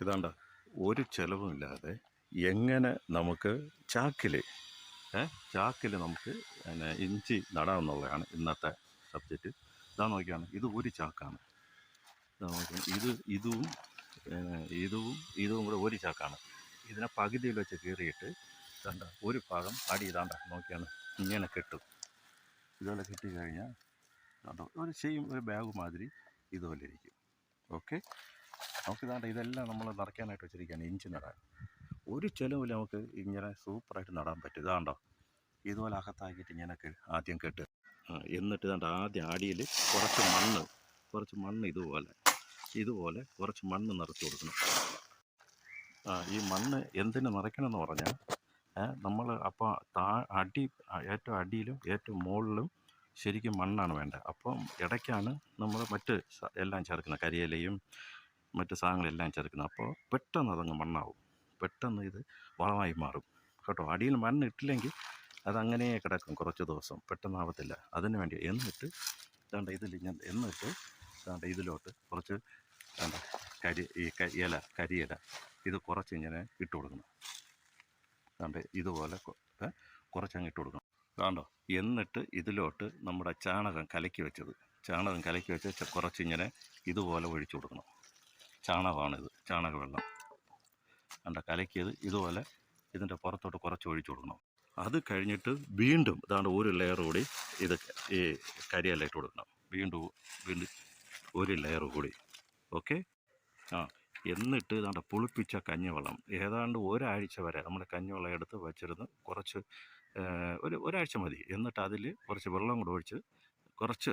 ഇതാണ്ട ഒരു ചെലവുമില്ലാതെ എങ്ങനെ നമുക്ക് ചാക്കിൽ ചാക്കിൽ നമുക്ക് പിന്നെ ഇഞ്ചി നടാമെന്നുള്ളതാണ് ഇന്നത്തെ സബ്ജക്റ്റ്. ഇതാ നോക്കിയാണ് ഇത് ഒരു ചാക്കാണ്. ഇതാ ഇത് ഇതും ഇതും കൂടെ ഒരു ചാക്കാണ്. ഇതിനെ പകുതിയിൽ വെച്ച് കീറിയിട്ട് ഇതാണ്ട ഒരു ഭാഗം അടി ഇതാണ്ട നോക്കിയാണ് ഇങ്ങനെ കെട്ടും. ഇതുപോലെ കെട്ടി കഴിഞ്ഞാൽ കണ്ടോ ഒരു സെയിം ഒരു ബാഗ് മാതിരി ഇതുപോലെ ഇരിക്കും. ഓക്കെ? നമുക്ക് ഇതാണ്ട് ഇതെല്ലാം നമ്മൾ നടക്കാനായിട്ട് വെച്ചിരിക്കുകയാണ് ഇഞ്ചി നടാൻ. ഒരു ചിലവിൽ നമുക്ക് ഇങ്ങനെ സൂപ്പറായിട്ട് നടാൻ പറ്റും. ഇതാണ്ടോ? ഇതുപോലെ അകത്താക്കിയിട്ട് ഇങ്ങനെ ആദ്യം കെട്ട്. എന്നിട്ട് ഇതാണ്ട് ആദ്യം അടിയിൽ കുറച്ച് മണ്ണ് കുറച്ച് മണ്ണ് ഇതുപോലെ ഇതുപോലെ കുറച്ച് മണ്ണ് നിറച്ച് കൊടുക്കണം. ഈ മണ്ണ് എന്തിനു നിറയ്ക്കണമെന്ന് പറഞ്ഞാൽ നമ്മൾ അപ്പോൾ താ അടി ഏറ്റവും അടിയിലും ഏറ്റവും മുകളിലും ശരിക്കും മണ്ണാണ് വേണ്ടത്. അപ്പം ഇടയ്ക്കാണ് നമ്മൾ മറ്റ് എല്ലാം ചേർക്കുന്നത്. കരിയിലയും മറ്റ് സാധനങ്ങളെല്ലാം ചേർക്കുന്നത് അപ്പോൾ പെട്ടെന്ന് അതങ്ങ് മണ്ണാവും. പെട്ടെന്ന് ഇത് വളമായി മാറും. കേട്ടോ? അടിയിൽ മണ്ണ് ഇട്ടില്ലെങ്കിൽ അതങ്ങനെ കിടക്കും കുറച്ച് ദിവസം. പെട്ടെന്ന് ആവത്തില്ല. അതിന് വേണ്ടി എന്നിട്ട് ഇതാണ്ട് ഇതിൽ ഞാൻ എന്നിട്ട് ഇതാണ്ട് ഇതിലോട്ട് കുറച്ച് ഇതാണ്ട് കരി ഈ ഇല കരിയില ഇത് കുറച്ച് ഇങ്ങനെ ഇട്ട് കൊടുക്കണം. ഇതാണ്ട് ഇതുപോലെ കുറച്ച് അങ്ങ് ഇട്ട് കൊടുക്കണം. ഇതാണ്ടോ? എന്നിട്ട് ഇതിലോട്ട് നമ്മുടെ ചാണകം കലക്കി വെച്ചത്. ചാണകം കലക്കി വെച്ച് കുറച്ച് ഇങ്ങനെ ഇതുപോലെ ഒഴിച്ചു കൊടുക്കണം. ചാണകമാണിത് ചാണക വെള്ളം കണ്ട? കലക്കിയത് ഇതുപോലെ ഇതിന്റെ പുറത്തോട്ട് കുറച്ച് ഒഴിച്ചു കൊടുക്കണം. അത് കഴിഞ്ഞിട്ട് വീണ്ടും ഇതാണ്ട് ഒരു ലെയർ കൂടി ഇത് ഈ കരിയില ഇട്ട് കൊടുക്കണം. വീണ്ടും വീണ്ടും ഒരു ലെയർ കൂടി. ഓക്കെ ആ എന്നിട്ട് ഇതാണ്ട് പുളിപ്പിച്ച കഞ്ഞിവെള്ളം. ഏതാണ്ട് ഒരാഴ്ച വരെ നമ്മൾ കഞ്ഞിവെള്ളം എടുത്ത് വച്ചിരുന്ന് കുറച്ച് ഒരു ഒരാഴ്ച മതി. എന്നിട്ട് അതിൽ കുറച്ച് വെള്ളം കൂടെ ഒഴിച്ച് കുറച്ച്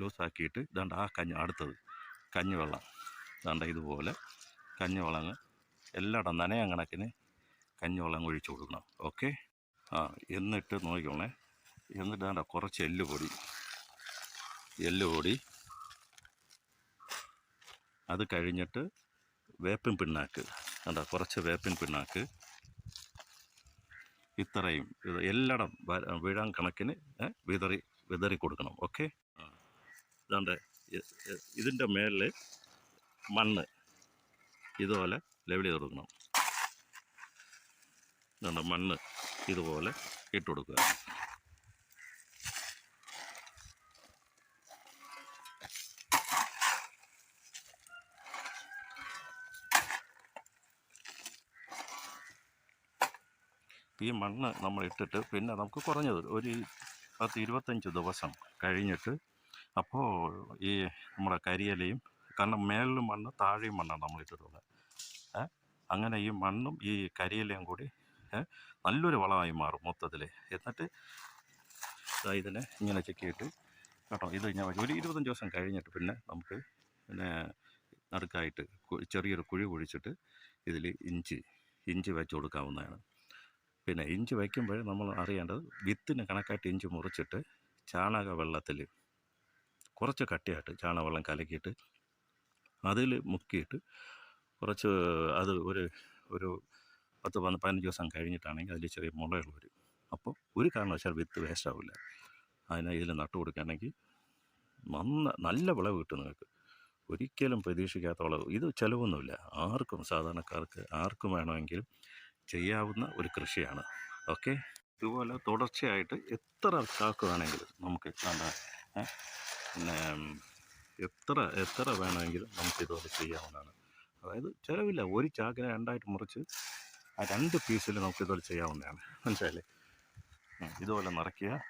ലൂസാക്കിയിട്ട് ഇതാണ്ട് ആ കഞ്ഞി അടുത്തത് കഞ്ഞിവെള്ളം. ഇതാണ്ട് ഇതുപോലെ കഞ്ഞിവെള്ളം അങ്ങ് എല്ലായിടം നനയാൻ കണക്കിന് കഞ്ഞിവെള്ളം അങ്ങ് ഒഴിച്ചു കൊടുക്കണം. ഓക്കെ? ആ എന്നിട്ട് നോക്കിക്കോണേ. എന്നിട്ട് വേണ്ട കുറച്ച് എല്ല് പൊടി എല്ല് പൊടി അത് കഴിഞ്ഞിട്ട് വേപ്പിൻ പിണ്ണാക്ക്. എന്താ കുറച്ച് വേപ്പിൻ പിണ്ണാക്ക്. ഇത്രയും ഇത് എല്ലായിടം വീഴാൻ കണക്കിന് വിതറി വിതറി കൊടുക്കണം. ഓക്കെ? ഇതാണ്ട് ഇതിന്റെ മേളിൽ മണ്ണ് ഇതുപോലെ ലെവൽ ചെയ്ത് കൊടുക്കണം ഇതുണ്ട് മണ്ണ് ഇതുപോലെ ഇട്ട് കൊടുക്കുക. ഈ മണ്ണ് നമ്മൾ ഇട്ടിട്ട് പിന്നെ നമുക്ക് കുറഞ്ഞത് ഒരു പത്ത് ഇരുപത്തഞ്ച് ദിവസം കഴിഞ്ഞിട്ട് അപ്പോൾ ഈ നമ്മുടെ കരിയിലയും കാരണം മേളിൽ മണ്ണ് താഴെയും മണ്ണാണ് ഏ? അങ്ങനെ ഈ മണ്ണും ഈ കരിയിലയും കൂടി നല്ലൊരു വളമായി മാറും മൊത്തത്തിൽ എന്നിട്ട് ഇതിനെ ഇങ്ങനെ ചെക്കിയിട്ട് കേട്ടോ ഇത് ഞാൻ ഒരു ഇരുപത്തഞ്ച് ദിവസം കഴിഞ്ഞിട്ട് പിന്നെ നമുക്ക് പിന്നെ നടുക്കായിട്ട് ചെറിയൊരു കുഴി കുഴിച്ചിട്ട് ഇതിൽ ഇഞ്ചി ഇഞ്ചി വെച്ച് കൊടുക്കാവുന്നതാണ്. പിന്നെ ഇഞ്ചി വയ്ക്കുമ്പോൾ നമ്മൾ അറിയേണ്ടത് വിത്തിന് കണക്കായിട്ട് ഇഞ്ചി മുറിച്ചിട്ട് ചാണക വെള്ളത്തിൽ കുറച്ച് കട്ടിയായിട്ട് ചാണകവെള്ളം കലക്കിയിട്ട് അതിൽ മുക്കിയിട്ട് കുറച്ച് അത് ഒരു ഒരു പത്ത് പതിനഞ്ച് ദിവസം കഴിഞ്ഞിട്ടാണെങ്കിൽ അതിൽ ചെറിയ മുളകൾ വരും. അപ്പോൾ ഒരു കാരണവശാൽ വിത്ത് വേസ്റ്റ് ആവില്ല. അതിനെ ഇതിൽ നട്ടു കൊടുക്കുകയാണെങ്കിൽ നന്ന നല്ല വിളവ് കിട്ടും നിങ്ങൾക്ക്. ഒരിക്കലും പ്രതീക്ഷിക്കാത്ത വിളവ്. ഇത് ചിലവൊന്നുമില്ല. ആർക്കും സാധാരണക്കാർക്ക് ആർക്കും വേണമെങ്കിലും ചെയ്യാവുന്ന ഒരു കൃഷിയാണ്. ഓക്കെ? ഇതുപോലെ തുടർച്ചയായിട്ട് എത്ര ചാക്ക് വേണമെങ്കിലും നമുക്ക് എത്താണ്ട്? പിന്നെ എത്ര എത്ര വേണമെങ്കിലും നമുക്ക് ഇതുപോലെ ചെയ്യാവുന്നതാണ്. അതായത് ചിലവില്ല. ഒരു ചാക്കിനെ രണ്ടായിട്ട് മുറിച്ച് ആ രണ്ട് പീസിൽ നമുക്ക് ഇതുപോലെ ചെയ്യാവുന്നതാണ്. മനസ്സിലായില്ലേ? ഇതുപോലെ നിറയ്ക്കുക.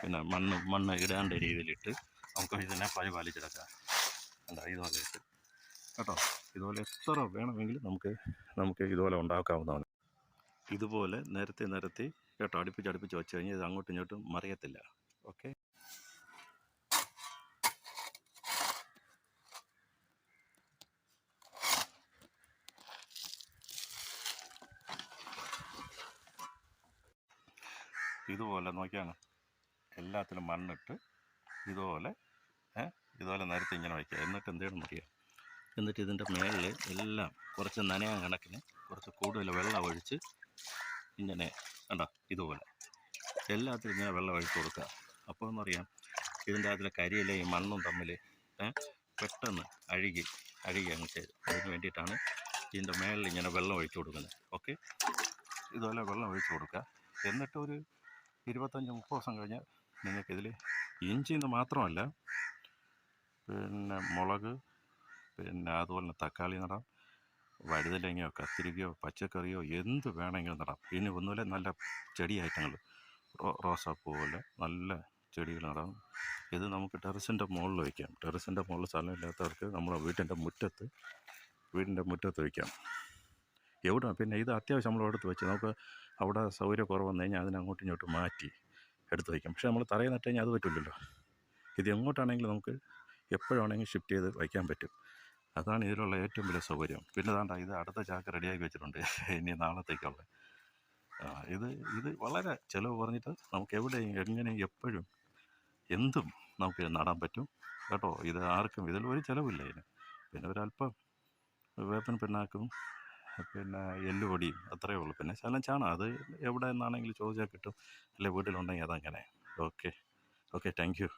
പിന്നെ മണ്ണ് മണ്ണ് ഇടാണ്ട രീതിയിലിട്ട് നമുക്ക് ഇതിനെ പരിപാലിച്ചെടുക്കാം. എന്താ ഇതുപോലെ കേട്ടോ? ഇതുപോലെ എത്ര വേണമെങ്കിലും നമുക്ക് നമുക്ക് ഇതുപോലെ ഉണ്ടാക്കാവുന്നതാണ്. ഇതുപോലെ നിരത്തി നിരത്തി കേട്ടോ? അടുപ്പിച്ച് അടുപ്പിച്ച് വെച്ച് കഴിഞ്ഞാൽ ഇത് അങ്ങോട്ടും ഇങ്ങോട്ടും മറിയത്തില്ല. ഓക്കെ? ഇതുപോലെ നോക്കിയാണ് എല്ലാത്തിലും മണ്ണിട്ട് ഇതുപോലെ ഇതുപോലെ നിരത്തി ഇങ്ങനെ വയ്ക്കുക. എന്നിട്ട് എന്ത് ചെയ്യണം എന്നിട്ട് ഇതിന്റെ മേളിൽ എല്ലാം കുറച്ച് നനയാൻ കണക്കിന് കുറച്ച് കൂടുതൽ വെള്ളം ഒഴിച്ച് ഇങ്ങനെ കണ്ടോ ഇതുപോലെ. എല്ലാത്തിലും ഇങ്ങനെ വെള്ളം ഒഴിച്ച് കൊടുക്കുക. അപ്പോൾ എന്ന് പറയാം ഇതിന്റെ അതിലെ കരിയിലെയും മണ്ണും തമ്മിൽ പെട്ടെന്ന് അഴുകി അഴുകി അങ്ങ് ചെയ്ത് അതിന് വേണ്ടിയിട്ടാണ് ഇതിന്റെ മേളിൽ ഇങ്ങനെ വെള്ളം ഒഴിച്ചു കൊടുക്കുന്നത്. ഓക്കെ? ഇതുപോലെ വെള്ളം ഒഴിച്ചു കൊടുക്കുക. എന്നിട്ട് ഒരു ഇരുപത്തഞ്ച് മുപ്പത് ദിവസം കഴിഞ്ഞാൽ നിങ്ങൾക്കിതിൽ ഇഞ്ചിന്ന് മാത്രമല്ല പിന്നെ മുളക് പിന്നെ അതുപോലെ തന്നെ തക്കാളി നടാം വഴുതലങ്ങയോ കത്തിരിക്കയോ പച്ചക്കറിയോ എന്ത് വേണമെങ്കിലും നടാം. ഇനി ഒന്നുമില്ല നല്ല ചെടി ഐറ്റങ്ങൾ. റോസാപ്പൂ പോലെ നല്ല ചെടികൾ നടാം. ഇത് നമുക്ക് ടെറസിന്റെ മുകളിൽ വയ്ക്കാം. ടെറസിന്റെ മുകളിൽ സ്ഥലമില്ലാത്തവർക്ക് നമ്മുടെ വീട്ടിന്റെ മുറ്റത്ത് വീടിന്റെ മുറ്റത്ത് വയ്ക്കാം. എവിടെ പിന്നെ ഇത് അത്യാവശ്യം നമ്മൾ എടുത്ത് വെച്ച് നമുക്ക് അവിടെ സൗകര്യക്കുറവ് വന്നു കഴിഞ്ഞാൽ അതിനെ അങ്ങോട്ടും ഇങ്ങോട്ടും മാറ്റി എടുത്ത് വയ്ക്കാം. പക്ഷേ നമ്മൾ തറയിൽ നട്ട് കഴിഞ്ഞാൽ അത് പറ്റില്ലല്ലോ. ഇത് എങ്ങോട്ടാണെങ്കിലും നമുക്ക് എപ്പോഴാണെങ്കിലും ഷിഫ്റ്റ് ചെയ്ത് വയ്ക്കാൻ പറ്റും. അതാണ് ഇതിലുള്ള ഏറ്റവും വലിയ സൗകര്യം. പിന്നെ താണ്ട ഇത് അടുത്ത ചാക്ക് റെഡിയാക്കി വെച്ചിട്ടുണ്ട്. ഇനി നാളത്തേക്കുള്ള. ഇത് ഇത് വളരെ ചിലവ് കുറഞ്ഞിട്ട് നമുക്ക് എവിടെയും എങ്ങനെയും എപ്പോഴും എന്തും നമുക്ക് നടാൻ പറ്റും. കേട്ടോ ഇത് ആർക്കും ഇതിൽ ഒരു ചിലവില്ല ഇതിന്. പിന്നെ ഒരല്പം വേപ്പൻ പിണ്ണാക്കും പിന്നെ എല്ലുപൊടിയും അത്രയേ ഉള്ളൂ. പിന്നെ ശകലം ചാണകം അത് എവിടെ നിന്നാണെങ്കിലും ചോദിച്ചാൽ കിട്ടും. അല്ലെ? വീട്ടിലുണ്ടെങ്കിൽ അതങ്ങനെ. ഓക്കെ. ഓക്കെ. Thank you.